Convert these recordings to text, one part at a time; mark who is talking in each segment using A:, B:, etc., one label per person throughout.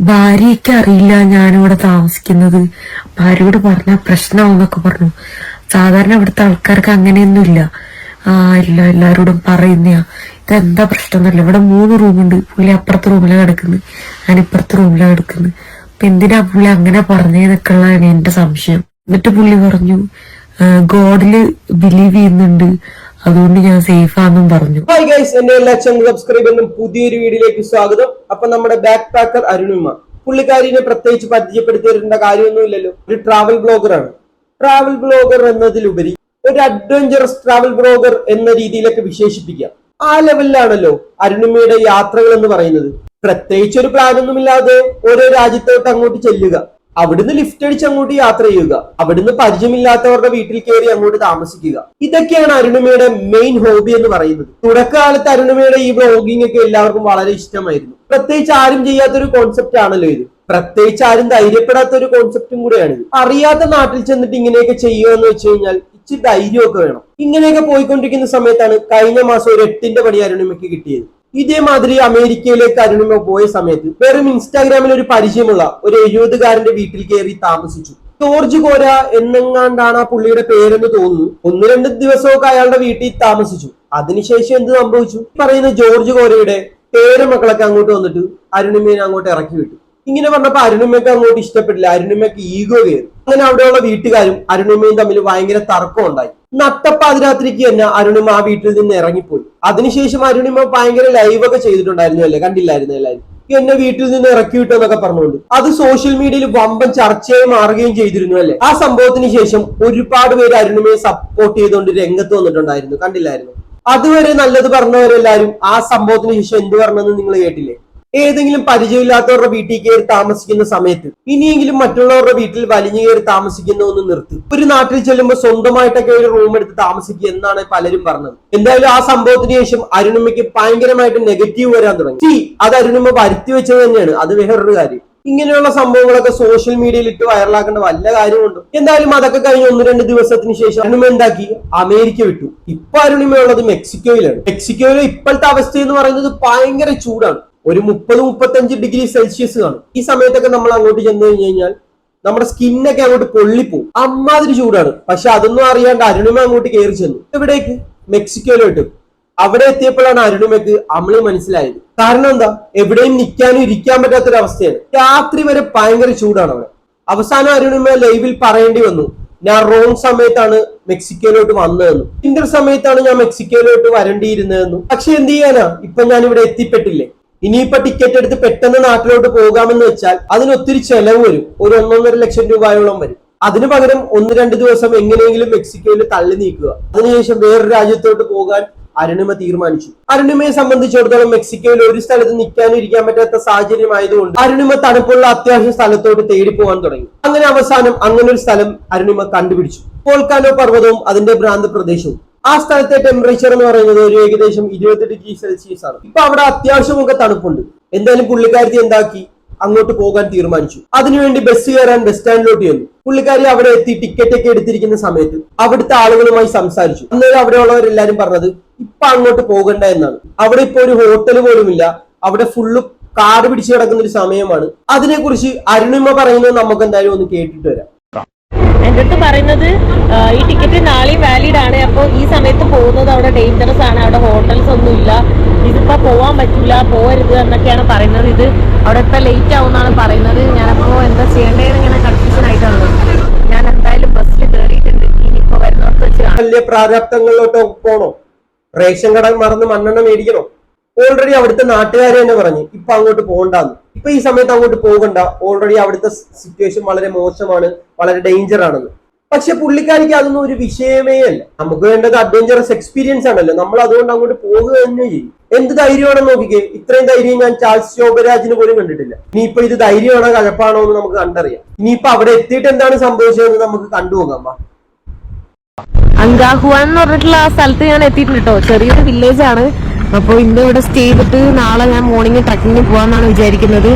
A: ഭാര്യയ്ക്ക് അറിയില്ല ഞാനിവിടെ താമസിക്കുന്നത്. ഭാര്യയോട് പറഞ്ഞ പ്രശ്നമാവെന്നൊക്കെ പറഞ്ഞു. സാധാരണ ഇവിടുത്തെ ആൾക്കാർക്ക് അങ്ങനെയൊന്നുമില്ല. ആ ഇല്ല എല്ലാരോടും പറയുന്നയാ. ഇതെന്താ പ്രശ്നം എന്നല്ല ഇവിടെ മൂന്ന് റൂമുണ്ട്. പുള്ളി അപ്പുറത്തെ റൂമിലാണ് കിടക്കുന്നത് ഞാൻ ഇപ്പുറത്തെ റൂമിലാണ് കിടക്കുന്നത് അപ്പൊ എന്തിനാ പുള്ളി അങ്ങനെ പറഞ്ഞതെന്നൊക്കെ ഉള്ളതാണ് എന്റെ സംശയം. എന്നിട്ട് പുള്ളി പറഞ്ഞു ഗോഡിൽ ബിലീവ് ചെയ്യുന്നുണ്ട്. അതുകൊണ്ട് ഞാൻ സേഫ് ആണെന്നും പറഞ്ഞു.
B: ഹായ് ഗൈസ് എന്റെ എല്ലാ ചാനൽ സബ്സ്ക്രൈബറിനും പുതിയൊരു വീഡിയോയിലേക്ക് സ്വാഗതം. അപ്പൊ നമ്മുടെ ബാക്ക് പാക്കർ അരുണിമ പുള്ളിക്കാരിനെ പ്രത്യേകിച്ച് പരിചയപ്പെടുത്തി തരേണ്ട കാര്യമൊന്നുമില്ലല്ലോ. ഒരു ട്രാവൽ ബ്ലോഗറാണ് ട്രാവൽ ബ്ലോഗർ എന്നതിലുപരി ഒരു അഡ്വഞ്ചറസ് ട്രാവൽ ബ്ലോഗർ എന്ന രീതിയിലൊക്കെ വിശേഷിപ്പിക്കാം. ആ ലെവലിലാണല്ലോ അരുണിമയുടെ യാത്രകൾ എന്ന് പറയുന്നത്. പ്രത്യേകിച്ച് ഒരു പ്ലാൻ ഒന്നുമില്ലാതെ ഓരോ രാജ്യത്തോട്ട് അങ്ങോട്ട് ചെല്ലുക. അവിടുന്ന് ലിഫ്റ്റ് അടിച്ച് അങ്ങോട്ട് യാത്ര ചെയ്യുക. അവിടുന്ന് പരിചയമില്ലാത്തവരുടെ വീട്ടിൽ കയറി അങ്ങോട്ട് താമസിക്കുക. ഇതൊക്കെയാണ് അരുണിമയുടെ മെയിൻ ഹോബി എന്ന് പറയുന്നത്. തുടക്കകാലത്ത് അരുണിമയുടെ ഈ വ്ളോഗിംഗ് ഒക്കെ എല്ലാവർക്കും വളരെ ഇഷ്ടമായിരുന്നു. പ്രത്യേകിച്ച് ആരും ചെയ്യാത്തൊരു കോൺസെപ്റ്റ് ആണല്ലോ ഇത്. പ്രത്യേകിച്ച് ആരും ധൈര്യപ്പെടാത്ത ഒരു കോൺസെപ്റ്റും കൂടെയാണ് അറിയാത്ത നാട്ടിൽ ചെന്നിട്ട് ഇങ്ങനെയൊക്കെ ചെയ്യുക എന്ന് വെച്ച് കഴിഞ്ഞാൽ ഇച്ചിരി ധൈര്യമൊക്കെ വേണം. ഇങ്ങനെയൊക്കെ പോയിക്കൊണ്ടിരിക്കുന്ന സമയത്താണ് കഴിഞ്ഞ മാസം ഒരു എട്ടിന്റെ പണി അരുണിമയ്ക്ക് കിട്ടിയത്. ഇതേമാതിരി അമേരിക്കയിലേക്ക് അരുണിമ പോയ സമയത്ത് വെറും ഇൻസ്റ്റാഗ്രാമിൽ ഒരു പരിചയമുള്ള ഒരു എഴുപതുകാരന്റെ വീട്ടിൽ കയറി താമസിച്ചു. ജോർജ് കോര എന്നെങ്ങാണ്ടാണ് ആ പുള്ളിയുടെ പേരെന്ന് തോന്നുന്നു. ഒന്ന് രണ്ട് ദിവസമൊക്കെ അയാളുടെ വീട്ടിൽ താമസിച്ചു. അതിനുശേഷം എന്ത് സംഭവിച്ചു? പറയുന്ന ജോർജ് കോരയുടെ പേര് മക്കളൊക്കെ അങ്ങോട്ട് വന്നിട്ട് അരുണിമേനെ അങ്ങോട്ട് ഇറക്കി വിട്ടു. ഇങ്ങനെ പറഞ്ഞപ്പോ അരുണിമയ്ക്ക് അങ്ങോട്ട് ഇഷ്ടപ്പെട്ടില്ല. അരുണിമയ്ക്ക് ഈഗോ കയറി. അങ്ങനെ അവിടെയുള്ള വീട്ടുകാരും അരുണിമയും തമ്മിൽ ഭയങ്കര തർക്കം ഉണ്ടായി. നട്ടപ്പാതിരാത്രിക്ക് തന്നെ അരുണിമ ആ വീട്ടിൽ നിന്ന് ഇറങ്ങിപ്പോയി. അതിനുശേഷം അരുണിമ ഭയങ്കര ലൈവൊക്കെ ചെയ്തിട്ടുണ്ടായിരുന്നു അല്ലേ? കണ്ടില്ലായിരുന്നു എല്ലാവരും എന്നെ വീട്ടിൽ നിന്ന് ഇറക്കി വിട്ടു എന്നൊക്കെ പറഞ്ഞുകൊണ്ട്. അത് സോഷ്യൽ മീഡിയയിൽ വമ്പൻ ചർച്ചയായി മാറുകയും ചെയ്തിരുന്നു അല്ലേ? ആ സംഭവത്തിന് ശേഷം ഒരുപാട് പേര് അരുണിമയെ സപ്പോർട്ട് ചെയ്തുകൊണ്ട് രംഗത്ത് വന്നിട്ടുണ്ടായിരുന്നു. കണ്ടില്ലായിരുന്നു. അതുവരെ നല്ലത് പറഞ്ഞവരെല്ലാരും ആ സംഭവത്തിന് ശേഷം എന്ത് പറഞ്ഞെന്ന് നിങ്ങൾ കേട്ടില്ലേ? ഏതെങ്കിലും പരിചയമില്ലാത്തവരുടെ വീട്ടിൽ കയറി താമസിക്കുന്ന സമയത്ത് ഇനിയെങ്കിലും മറ്റുള്ളവരുടെ വീട്ടിൽ വലിഞ്ഞു കയറി താമസിക്കുന്ന ഒന്ന് നിർത്തി. ഒരു നാട്ടിൽ ചെല്ലുമ്പോൾ സ്വന്തമായിട്ടൊക്കെ ഒരു റൂം എടുത്ത് താമസിക്കുക എന്നാണ് പലരും പറഞ്ഞത്. എന്തായാലും ആ സംഭവത്തിന് ശേഷം അരുണിമയ്ക്ക് ഭയങ്കരമായിട്ട് നെഗറ്റീവ് വരാൻ തുടങ്ങി. അത് അരുണിമ വരുത്തി വെച്ചത് തന്നെയാണ്. അത് വേറൊരു കാര്യം. ഇങ്ങനെയുള്ള സംഭവങ്ങളൊക്കെ സോഷ്യൽ മീഡിയയിൽ ഇട്ട് വൈറലാക്കേണ്ട വല്ല കാര്യമുണ്ട്. എന്തായാലും അതൊക്കെ കഴിഞ്ഞ് ഒന്ന് രണ്ട് ദിവസത്തിന് ശേഷം അരുണിമ എന്താക്കി? അമേരിക്ക വിട്ടു. ഇപ്പൊ അരുണിമ ഉള്ളത് മെക്സിക്കോയിലാണ്. മെക്സിക്കോയിലെ ഇപ്പോഴത്തെ അവസ്ഥ എന്ന് പറയുന്നത് ഭയങ്കര ചൂടാണ്. ഒരു മുപ്പത് മുപ്പത്തഞ്ച് ഡിഗ്രി സെൽഷ്യസ് കാണും. ഈ സമയത്തൊക്കെ നമ്മൾ അങ്ങോട്ട് ചെന്ന് കഴിഞ്ഞ് കഴിഞ്ഞാൽ നമ്മുടെ സ്കിന്നൊക്കെ അങ്ങോട്ട് പൊള്ളിപ്പോവും. അമ്മാതിരി ചൂടാണ്. പക്ഷെ അതൊന്നും അറിയാണ്ട് അരുണിമ അങ്ങോട്ട് കയറി ചെന്നു. എവിടേക്ക്? മെക്സിക്കോയിലോട്ട്. അവിടെ എത്തിയപ്പോഴാണ് അരുണിമയ്ക്ക് അമളി മനസ്സിലായത്. കാരണം എന്താ? എവിടെയും നിൽക്കാനും ഇരിക്കാൻ പറ്റാത്തൊരവസ്ഥയാണ്. രാത്രി വരെ ഭയങ്കര ചൂടാണ് അവിടെ. അവസാനം അരുണിമ ലൈവിൽ പറയേണ്ടി വന്നു. ഞാൻ റോങ് സമയത്താണ് മെക്സിക്കോയിലോട്ട് വന്നതെന്ന്. ഇന്റർ സമയത്താണ് ഞാൻ മെക്സിക്കോയിലോട്ട് വരേണ്ടിയിരുന്നതെന്നും. പക്ഷെ എന്ത് ചെയ്യാനാ? ഇപ്പൊ ഞാൻ ഇവിടെ എത്തിപ്പെട്ടില്ലേ? ഇനിയിപ്പോ ടിക്കറ്റ് എടുത്ത് പെട്ടെന്ന് നാട്ടിലോട്ട് പോകാമെന്ന് വെച്ചാൽ അതിന് ഒത്തിരി ചെലവ് വരും. ഒരു ഒന്നൊന്നര ലക്ഷം രൂപയോളം വരും. അതിനു പകരം ഒന്ന് രണ്ട് ദിവസം എങ്ങനെയെങ്കിലും മെക്സിക്കോയിൽ തള്ളി നീക്കുക. അതിനുശേഷം വേറൊരു രാജ്യത്തോട്ട് പോകാൻ അരുണിമ തീരുമാനിച്ചു. അരുണിമയെ സംബന്ധിച്ചിടത്തോളം മെക്സിക്കോയിൽ ഒരു സ്ഥലത്ത് നിൽക്കാനും ഇരിക്കാൻ പറ്റാത്ത സാഹചര്യം ആയതുകൊണ്ട് അരുണിമ തണുപ്പുള്ള അത്യാവശ്യ സ്ഥലത്തോട്ട് തേടി പോകാൻ തുടങ്ങി. അങ്ങനെ അവസാനം അങ്ങനെ ഒരു സ്ഥലം അരുണിമ കണ്ടുപിടിച്ചു. പോൾക്കാനോ പർവതവും അതിന്റെ ഭ്രാന്ത് പ്രദേശവും. ആ സ്ഥലത്തെ ടെമ്പറേച്ചർ എന്ന് പറയുന്നത് ഒരു ഏകദേശം ഇരുപത് ഡിഗ്രി സെൽഷ്യസ് ആണ്. ഇപ്പൊ അവിടെ അത്യാവശ്യമൊക്കെ തണുപ്പുണ്ട്. എന്തായാലും പുള്ളിക്കാരത്തി എന്താക്കി? അങ്ങോട്ട് പോകാൻ തീരുമാനിച്ചു. അതിനുവേണ്ടി ബസ് കയറാൻ ബസ് സ്റ്റാൻഡിലോട്ട് ചെന്നു. പുള്ളിക്കാരി അവിടെ എത്തി ടിക്കറ്റ് ഒക്കെ എടുത്തിരിക്കുന്ന സമയത്ത് അവിടുത്തെ ആളുകളുമായി സംസാരിച്ചു. അന്നേരം അവിടെയുള്ളവരെല്ലാരും പറഞ്ഞത് ഇപ്പൊ അങ്ങോട്ട് പോകണ്ട എന്നാണ്. അവിടെ ഇപ്പൊ ഒരു ഹോട്ടൽ പോലുമില്ല. അവിടെ ഫുള്ള് കാട് പിടിച്ചു കിടക്കുന്ന ഒരു സമയമാണ്. അതിനെക്കുറിച്ച് അരുണിമ പറയുന്നത് നമുക്ക് എന്തായാലും ഒന്ന് കേട്ടിട്ട് വരാം.
C: അടുത്ത് പറയുന്നത് ഈ ടിക്കറ്റ് നാളെയും വാലിഡ് ആണ്. അപ്പോൾ ഈ സമയത്ത് പോകുന്നത് അവിടെ ഡേഞ്ചറസ് ആണ്. അവിടെ ഹോട്ടൽസ് ഒന്നും ഇല്ല. ഇതിപ്പോൾ പോകാൻ പറ്റില്ല പോകരുത് എന്നൊക്കെയാണ് പറയുന്നത്. ഇത് അവിടെ ഇപ്പം ലേറ്റ് ആവും എന്നാണ് പറയുന്നത്. ഞാനപ്പോൾ എന്താ ചെയ്യേണ്ടതെന്ന് ഇങ്ങനെ കൺഫ്യൂഷൻ ആയിട്ടുള്ളത് ഞാൻ എന്തായാലും ബസ്സിൽ കയറിയിട്ടുണ്ട് ഇനിയിപ്പോൾ വരുന്നവർക്ക് വെച്ച്
B: വലിയ പ്രാരാബ്ദങ്ങളിലോട്ട് പോകണോ റേഷൻ കട മറന്ന് മണ്ണെണ്ണ മേടിക്കണോ? ഓൾറെഡി അവിടുത്തെ നാട്ടുകാർ തന്നെ പറഞ്ഞു ഇപ്പൊ അങ്ങോട്ട് പോകണ്ടെന്ന്. ഇപ്പൊ ഈ സമയത്ത് അങ്ങോട്ട് പോകണ്ട. ഓൾറെഡി അവിടുത്തെ സിറ്റുവേഷൻ വളരെ മോശമാണ് വളരെ ഡേഞ്ചർ ആണെന്ന്. പക്ഷെ പുള്ളിക്കാരിക്ക് അതൊന്നും ഒരു വിഷയമേ അല്ല. നമുക്ക് വേണ്ടത് അഡ്വഞ്ചറസ് എക്സ്പീരിയൻസ് ആണല്ലോ. നമ്മൾ അതുകൊണ്ട് അങ്ങോട്ട് പോകുക തന്നെ ചെയ്യും. എന്ത് ധൈര്യമാണെന്ന് നോക്കിക്കേ. ഇത്രയും ധൈര്യം ഞാൻ ചാൾസ് ശോഭരാജിന് പോലും കണ്ടിട്ടില്ല. ഇനിയിപ്പോ ഇത് ധൈര്യമാണോ കഴപ്പാണോ എന്ന് നമുക്ക് കണ്ടറിയാം. ഇനിയിപ്പോ അവിടെ എത്തിയിട്ട് എന്താണ് സംഭവിച്ചതെന്ന് നമുക്ക് കണ്ടുപോകാം
C: അങ്കാഹുവാൻ എന്ന് പറഞ്ഞിട്ടുള്ള ആ സ്ഥലത്ത് ഞാൻ എത്തിയിട്ടുണ്ട് കേട്ടോ. ചെറിയൊരു വില്ലേജ് ആണ്. അപ്പോൾ ഇന്ന് ഇവിടെ സ്റ്റേ ചെയ്തിട്ട് നാളെ ഞാൻ മോർണിംഗ് ട്രക്കിങ്ങിന് പോകാമെന്നാണ് വിചാരിക്കുന്നത്.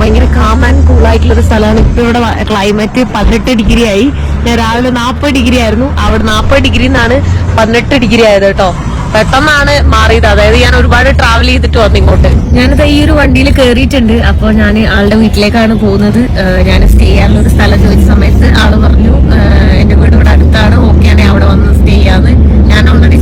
C: ഭയങ്കര കാം ആൻഡ് കൂൾ ആയിട്ടുള്ള ഒരു സ്ഥലമാണ്. ഇപ്പൊ ഇവിടെ ക്ലൈമറ്റ് പതിനെട്ട് ഡിഗ്രി ആയി. ഞാൻ രാവിലെ നാൽപ്പത് ഡിഗ്രി ആയിരുന്നു. അവിടെ നാൽപ്പത് ഡിഗ്രി നിന്നാണ് പതിനെട്ട് ഡിഗ്രി ആയത് കേട്ടോ. പെട്ടെന്നാണ് മാറിയത്. അതായത് ഞാൻ ഒരുപാട് ട്രാവൽ ചെയ്തിട്ട് വന്നു ഇങ്ങോട്ട്. ഞാനിത് ഈ ഒരു വണ്ടിയിൽ കയറിയിട്ടുണ്ട് അപ്പോൾ ഞാൻ ആളുടെ വീട്ടിലേക്കാണ് പോകുന്നത്. ഞാൻ സ്റ്റേ ചെയ്യാനുള്ള ഒരു സ്ഥലം ചോദിച്ച സമയത്ത് ആൾ പറഞ്ഞു എന്റെ വീട് ഇവിടെ അടുത്താണ്. ഓക്കെ ആണെങ്കിൽ അവിടെ വന്ന് സ്റ്റേ ചെയ്യാന്ന്. ഞാൻ ഓൾറെഡി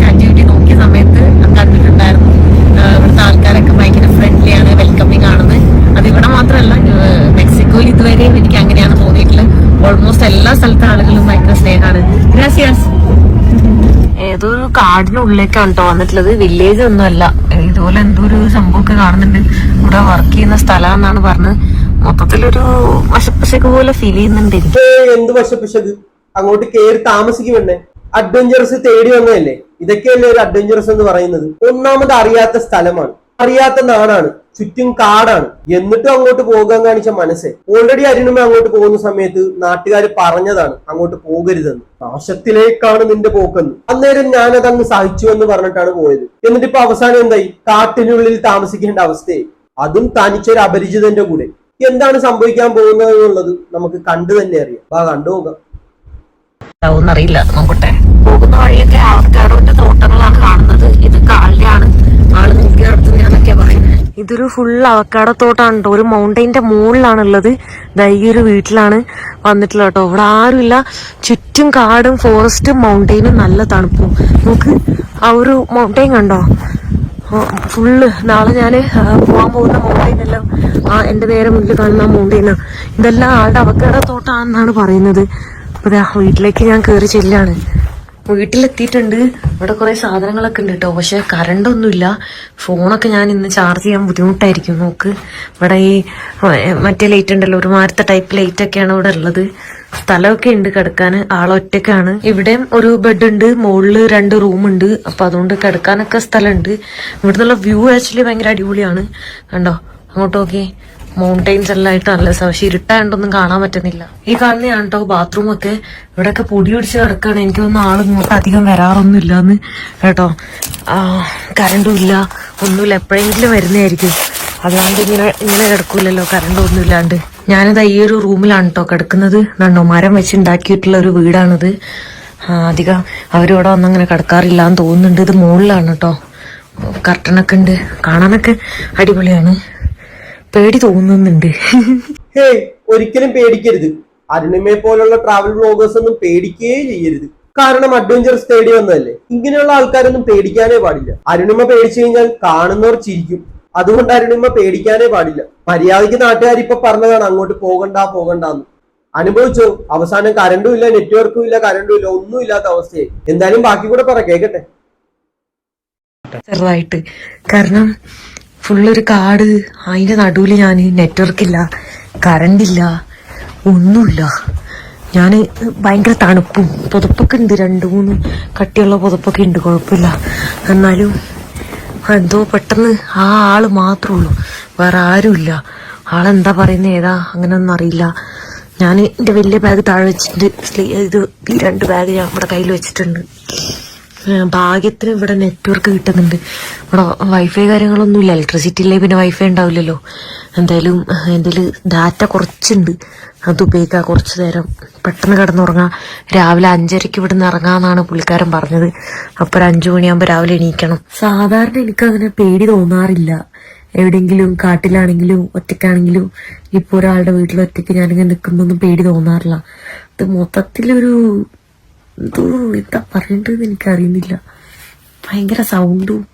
C: കാടിനുള്ളിലേക്കാണ് കേട്ടോ വന്നിട്ടുള്ളത് വില്ലേജ് ഒന്നുമല്ല ഇതുപോലെ എന്തോ ഒരു സംഭവമൊക്കെ കാണുന്നുണ്ട്. ഇവിടെ വർക്ക് ചെയ്യുന്ന സ്ഥലമാണെന്നാണ് പറഞ്ഞത്. മൊത്തത്തിലൊരു വശപ്പശക്ക് പോലെ ഫീൽ ചെയ്യുന്നുണ്ട്
B: എന്ത് വശപ്പശക്ക്? അങ്ങോട്ട് കയറി താമസിക്കുമെന്നെ അഡ്വഞ്ചറസ് തേടി വന്നതല്ലേ? ഇതൊക്കെയല്ലേ ഒരു അഡ്വഞ്ചറസ് എന്ന് പറയുന്നത്. ഒന്നാമത് അറിയാത്ത സ്ഥലമാണ്. അറിയാത്ത നാടാണ് ചുറ്റും കാടാണ്. എന്നിട്ടും അങ്ങോട്ട് പോകാൻ കാണിച്ച മനസ്സേ. ഓൾറെഡി അരുണുമ അങ്ങോട്ട് പോകുന്ന സമയത്ത് നാട്ടുകാർ പറഞ്ഞതാണ് അങ്ങോട്ട് പോകരുതെന്ന്. നാശത്തിലേക്കാണ് നിന്റെ പോക്കെന്ന്. അന്നേരം ഞാനത് അങ്ങ് സഹിച്ചു എന്ന് പറഞ്ഞിട്ടാണ് പോയത്. എന്നിട്ട് ഇപ്പൊ അവസാനം എന്തായി? കാട്ടിനുള്ളിൽ താമസിക്കേണ്ട അവസ്ഥയായി അതും തനിച്ചൊരു അപരിചിതന്റെ കൂടെ. എന്താണ് സംഭവിക്കാൻ പോകുന്നത് എന്നുള്ളത് നമുക്ക് കണ്ടു തന്നെ അറിയാം. വാ കണ്ടു നോക്കാം.
C: അറിയില്ല നോക്കട്ടെ. പോകുന്ന വഴിയൊക്കെ ആൾക്കാരുടെ തോട്ടങ്ങളാണ് കാണുന്നത്. ഇത് കാളിലാണ് ആൾ നോക്കി നടത്തുന്നതൊക്കെ പറയുന്നത് ഇതൊരു ഫുൾ അവക്കാട തോട്ടാണ് കേട്ടോ. ഒരു മൗണ്ടൈന്റെ മുകളിലാണുള്ളത്. ഈ ഒരു വീട്ടിലാണ് വന്നിട്ടുള്ളത് കേട്ടോ. ഇവിടെ ആരുമില്ല. ചുറ്റും കാടും ഫോറസ്റ്റും മൗണ്ടൈനും നല്ല തണുപ്പും. നമുക്ക് ആ ഒരു മൗണ്ടൈൻ കണ്ടോ? ഫുള്ള് നാളെ ഞാൻ പോകാൻ പോകുന്ന മൗണ്ടൈൻ എല്ലാം ആ എന്റെ നേരെ മുന്നിൽ കാണുന്ന മൗണ്ടൈനാണ് ഇതെല്ലാം ആളുടെ അവക്കാടത്തോട്ടാണെന്നാണ് പറയുന്നത്. അപ്പോൾ വീട്ടിലേക്ക് ഞാൻ കയറി ചെല്ലാണ്. വീട്ടിലെത്തിയിട്ടുണ്ട്. ഇവിടെ കുറെ സാധനങ്ങളൊക്കെ ഉണ്ട് കേട്ടോ. പക്ഷെ കറണ്ടൊന്നുമില്ല ഫോണൊക്കെ ഞാൻ ഇന്ന് ചാർജ് ചെയ്യാൻ ബുദ്ധിമുട്ടായിരിക്കും. നോക്ക്. ഇവിടെ ഈ മറ്റേ ലൈറ്റ് ഉണ്ടല്ലോ. ഒരു മാരത്തെ ടൈപ്പ് ലൈറ്റ് ഒക്കെയാണ് ഇവിടെ ഉള്ളത്. സ്ഥലമൊക്കെ ഉണ്ട് കിടക്കാൻ. ആളൊറ്റക്കാണ് ഇവിടെയും ഒരു ബെഡ് ഉണ്ട്. മുകളിൽ രണ്ട് റൂം ഉണ്ട്. അപ്പൊ അതുകൊണ്ട് കിടക്കാനൊക്കെ സ്ഥലമുണ്ട്. ഇവിടുന്നുള്ള വ്യൂ ആക്ച്വലി ഭയങ്കര അടിപൊളിയാണ്. കണ്ടോ? അങ്ങോട്ട് നോക്കി മൗണ്ടൈൻസ് എല്ലാം ആയിട്ട് നല്ല പക്ഷെ ഇരുട്ടായിട്ടൊന്നും കാണാൻ പറ്റുന്നില്ല. ഈ കാണുന്നതാണ് കേട്ടോ ബാത്റൂം ഒക്കെ ഇവിടെയൊക്കെ പൊടി പിടിച്ച് കിടക്കാണ്. എനിക്ക് തോന്നുന്നു ആൾ ഇങ്ങോട്ട് അധികം വരാറൊന്നും ഇല്ലാന്ന് കേട്ടോ കറണ്ടും ഇല്ല. ഒന്നുമില്ല. എപ്പോഴെങ്കിലും വരുന്നതായിരിക്കും. അതുകൊണ്ട് ഇങ്ങനെ ഇങ്ങനെ കിടക്കൂലല്ലോ. കറണ്ട് ഒന്നും ഇല്ലാണ്ട്. ഞാനിത് ഈ ഒരു റൂമിലാണ് കേട്ടോ കിടക്കുന്നത്. കണ്ടോ മരം വെച്ച് ഉണ്ടാക്കിയിട്ടുള്ള ഒരു വീടാണിത്. അധികം അവരിവിടെ വന്നങ്ങനെ കിടക്കാറില്ല എന്ന് തോന്നുന്നുണ്ട്. ഇത് മുകളിലാണ് കേട്ടോ കർട്ടനൊക്കെ ഉണ്ട്. കാണാനൊക്കെ അടിപൊളിയാണ്. പേടി തോന്നുന്നുണ്ട്.
B: ഹേയ് ഒരിക്കലും പേടിക്കരുത്. അരുണിമയെ പോലുള്ള ട്രാവൽ ബ്ലോഗേഴ്സ് ഒന്നും പേടിക്കുകയേ ചെയ്യരുത്. കാരണം അഡ്വഞ്ചർ സ്റ്റേഡിയം വന്നതല്ലേ ഇങ്ങനെയുള്ള ആൾക്കാരൊന്നും പേടിക്കാനേ പാടില്ല. അരുണിമ പേടിച്ചു കഴിഞ്ഞാൽ കാണുന്നവർ ചിരിക്കും. അതുകൊണ്ട് അരുണിമ പേടിക്കാനേ പാടില്ല. മര്യാദയ്ക്ക് നാട്ടുകാർ ഇപ്പൊ പറഞ്ഞതാണ് അങ്ങോട്ട് പോകണ്ട പോകണ്ടെന്ന്. അനുഭവിച്ചോ? അവസാനം കരണ്ടും ഇല്ല നെറ്റ്വർക്കും ഇല്ല കരണ്ടും ഇല്ല ഒന്നും ഇല്ലാത്ത അവസ്ഥയെ എന്തായാലും ബാക്കി കൂടെ പറ കേക്കട്ടെ?
A: ചെറുതായിട്ട്. കാരണം ഫുള്ളൊരു കാട്. ഞാൻ നെറ്റ്വർക്ക് ഇല്ല കറണ്ട് ഇല്ല ഒന്നുമില്ല. ഞാൻ ഭയങ്കര തണുപ്പും പുതപ്പൊക്കെ ഉണ്ട് രണ്ട് മൂന്ന് കട്ടിയുള്ള പുതപ്പൊക്കെ ഉണ്ട് കുഴപ്പമില്ല. എന്നാലും എന്തോ പെട്ടെന്ന് ആ ആൾ മാത്രമേ ഉള്ളൂ. വേറെ ആരുമില്ല. ആളെന്താ പറയുന്നത് ഏതാ അങ്ങനെയൊന്നും അറിയില്ല. ഞാൻ എന്റെ വലിയ ബാഗ് താഴെ വെച്ചിട്ടുണ്ട്. ഇത് ഈ രണ്ട് ബാഗ് ഞാൻ ഇവിടെ കയ്യിൽ വെച്ചിട്ടുണ്ട്. ഭാഗ്യത്തിന് ഇവിടെ നെറ്റ്വർക്ക് കിട്ടുന്നുണ്ട്. ഇവിടെ വൈഫൈ കാര്യങ്ങളൊന്നും ഇല്ല. ഇലക്ട്രിസിറ്റി ഇല്ലേ പിന്നെ വൈഫൈ ഉണ്ടാവില്ലല്ലോ. എന്തായാലും എന്റെ ഡാറ്റ കുറച്ചുണ്ട്. അത് ഉപയോഗിക്കാം. കുറച്ചു നേരം പെട്ടെന്ന് കിടന്നുറങ്ങാം. രാവിലെ അഞ്ചരയ്ക്ക് ഇവിടെ നിന്ന് ഇറങ്ങാന്നാണ് പുള്ളിക്കാരൻ പറഞ്ഞത്. അപ്പൊ ഒരു അഞ്ചു മണിയാകുമ്പോ രാവിലെ എണീക്കണം. സാധാരണ എനിക്ക് അങ്ങനെ പേടി തോന്നാറില്ല. എവിടെങ്കിലും കാട്ടിലാണെങ്കിലും ഒറ്റയ്ക്കാണെങ്കിലും ഇപ്പൊ ഒരാളുടെ വീട്ടിൽ ഒറ്റയ്ക്ക് ഞാനിങ്ങനെ നിൽക്കുമ്പൊന്നും പേടി തോന്നാറില്ല. ഇത് മൊത്തത്തിലൊരു എന്തോ എന്താ പറയേണ്ടതെന്ന് എനിക്കറിയുന്നില്ല. ഭയങ്കര സൗണ്ടും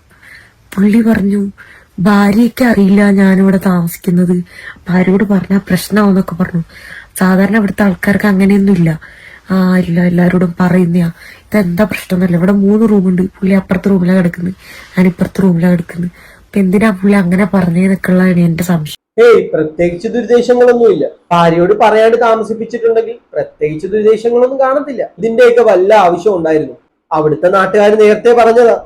A: പുള്ളി പറഞ്ഞു ഭാര്യയ്ക്ക് അറിയില്ല ഞാനിവിടെ താമസിക്കുന്നത്. ഭാര്യയോട് പറഞ്ഞാൽ പ്രശ്നമാവെന്നൊക്കെ പറഞ്ഞു. സാധാരണ ഇവിടുത്തെ ആൾക്കാർക്ക് അങ്ങനെയൊന്നുമില്ല. ആ ഇല്ല എല്ലാവരോടും പറയുന്നയാ. ഇതെന്താ പ്രശ്നമൊന്നുമില്ല. ഇവിടെ മൂന്ന് റൂമുണ്ട്. പുള്ളി അപ്പുറത്തെ റൂമിലാണ് കിടക്കുന്നത് ഞാൻ ഇപ്പുറത്തെ റൂമിലാണ് കിടക്കുന്നത് അപ്പൊ എന്തിനാ പുള്ളി അങ്ങനെ പറഞ്ഞേന്നൊക്കെയുള്ളതാണ് എന്റെ സംശയം.
B: ഏയ് പ്രത്യേകിച്ച് ദുരുദ്ദേശങ്ങളൊന്നുമില്ല. ഭാര്യയോട് പറയാണ്ട് താമസിപ്പിച്ചിട്ടുണ്ടെങ്കിൽ പ്രത്യേകിച്ച് ദുരുദ്ദേശങ്ങളൊന്നും കാണത്തില്ല. ഇതിന്റെയൊക്കെ വല്ല ആവശ്യം ഉണ്ടായിരുന്നു. അവിടുത്തെ നാട്ടുകാർ നേരത്തെ പറഞ്ഞതാ.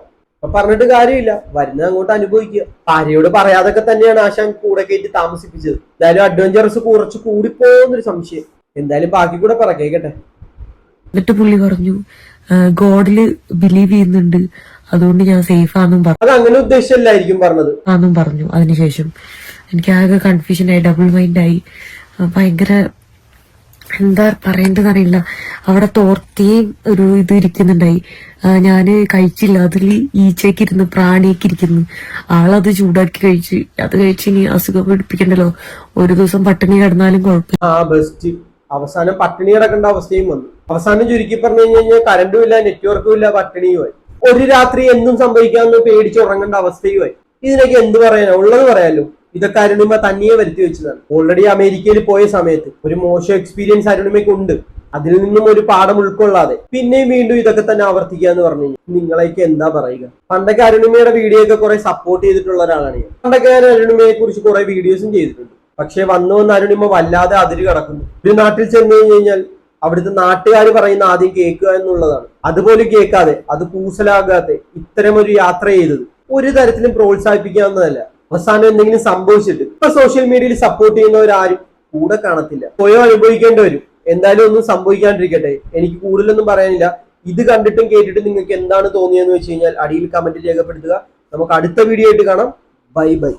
B: അപ്പൊ പറഞ്ഞിട്ട് കാര്യമില്ല. വരുന്നത് അങ്ങോട്ട് അനുഭവിക്കുക. ഭാര്യയോട് പറയാതൊക്കെ തന്നെയാണ് ആശാൻ കൂടെ കയറ്റി താമസിപ്പിച്ചത്. എന്തായാലും അഡ്വഞ്ചറസ് കുറച്ച് കൂടിപ്പോന്നൊരു സംശയം. എന്തായാലും ബാക്കി കൂടെ പറ കേക്കട്ടെ.
A: എന്നിട്ട് പുള്ളി പറഞ്ഞു ഗോഡിൽ ബിലീവ് ചെയ്യുന്നുണ്ട്. അതുകൊണ്ട് ഞാൻ സേഫ് ആണെന്നും പറഞ്ഞു
B: അത് അങ്ങനെ ഉദ്ദേശമല്ലായിരിക്കും പറഞ്ഞത്.
A: ആണെന്നും പറഞ്ഞു. അതിനുശേഷം എനിക്ക് ആകെ കൺഫ്യൂഷൻ ആയി. ഡബിൾ മൈൻഡായി ഭയങ്കര
C: എന്താ പറയേണ്ടതെന്നറിയില്ല. അവിടെ തോർത്തിയും ഒരു ഇത് ഇരിക്കുന്നുണ്ടായി. ഞാൻ കഴിച്ചില്ല. അതിൽ ഈച്ചയ്ക്ക് ഇരുന്ന് പ്രാണിയൊക്കെ ഇരിക്കുന്നു ആളത് ചൂടാക്കി കഴിച്ച് അത് കഴിച്ച് ഇനി അസുഖം പിടിപ്പിക്കണ്ടല്ലോ. ഒരു ദിവസം പട്ടിണി കിടന്നാലും കുഴപ്പമില്ല.
B: അവസാനം പട്ടിണി കിടക്കേണ്ട അവസ്ഥയും വന്നു. അവസാനം ചുരുക്കി പറഞ്ഞു കഴിഞ്ഞു കഴിഞ്ഞാൽ കറണ്ടും ഇല്ല നെറ്റ്വർക്കും ഇല്ല പട്ടിണിയുമായി. ഒരു രാത്രി എന്തും സംഭവിക്കാമെന്ന് പേടിച്ച് ഉറങ്ങേണ്ട അവസ്ഥയുമായി. ഇതിനൊക്കെ എന്ത് പറയാനാ? ഉള്ളത് പറയാലോ. ഇതൊക്കെ അരുണിമ തന്നെയെ വരുത്തി വെച്ചതാണ്. ഓൾറെഡി അമേരിക്കയിൽ പോയ സമയത്ത് ഒരു മോശം എക്സ്പീരിയൻസ് അരുണിമയ്ക്ക് ഉണ്ട്. അതിൽ നിന്നും ഒരു പാഠം ഉൾക്കൊള്ളാതെ പിന്നെയും വീണ്ടും ഇതൊക്കെ തന്നെ ആവർത്തിക്കുക എന്ന് പറഞ്ഞു നിങ്ങളേക്ക് എന്താ പറയുക? പണ്ടൊക്കെ അരുണിമയുടെ വീഡിയോ ഒക്കെ കുറെ സപ്പോർട്ട് ചെയ്തിട്ടുള്ള ഒരാളാണ് ഞാൻ. പണ്ടൊക്കെ ഞാൻ അരുണിമയെ കുറിച്ച് കുറെ വീഡിയോസും ചെയ്തിട്ടുണ്ട്. പക്ഷെ വന്നു വന്ന് അരുണിമ വല്ലാതെ അതിര് കടക്കുന്നു. ഒരു നാട്ടിൽ ചെന്ന് കഴിഞ്ഞു കഴിഞ്ഞാൽ അവിടുത്തെ നാട്ടുകാർ പറയുന്ന ആദ്യം കേൾക്കുക എന്നുള്ളതാണ്. അതുപോലെ കേൾക്കാതെ അത് കൂസലാകാതെ ഇത്തരം ഒരു യാത്ര ചെയ്തത് ഒരു തരത്തിലും പ്രോത്സാഹിപ്പിക്കാവുന്നതല്ല. അവസാനം എന്തെങ്കിലും സംഭവിച്ചിട്ട് ഇപ്പൊ സോഷ്യൽ മീഡിയയിൽ സപ്പോർട്ട് ചെയ്യുന്നവരാരും കൂടെ കാണത്തില്ല. സ്വയം അനുഭവിക്കേണ്ടി വരും. എന്തായാലും ഒന്നും സംഭവിക്കാണ്ടിരിക്കട്ടെ. എനിക്ക് കൂടുതലൊന്നും പറയാനില്ല. ഇത് കണ്ടിട്ടും കേട്ടിട്ടും നിങ്ങൾക്ക് എന്താണ് തോന്നിയെന്ന് വെച്ച് കഴിഞ്ഞാൽ അടിയിൽ കമന്റ് രേഖപ്പെടുത്തുക. നമുക്ക് അടുത്ത വീഡിയോ ആയിട്ട് കാണാം. Bye bye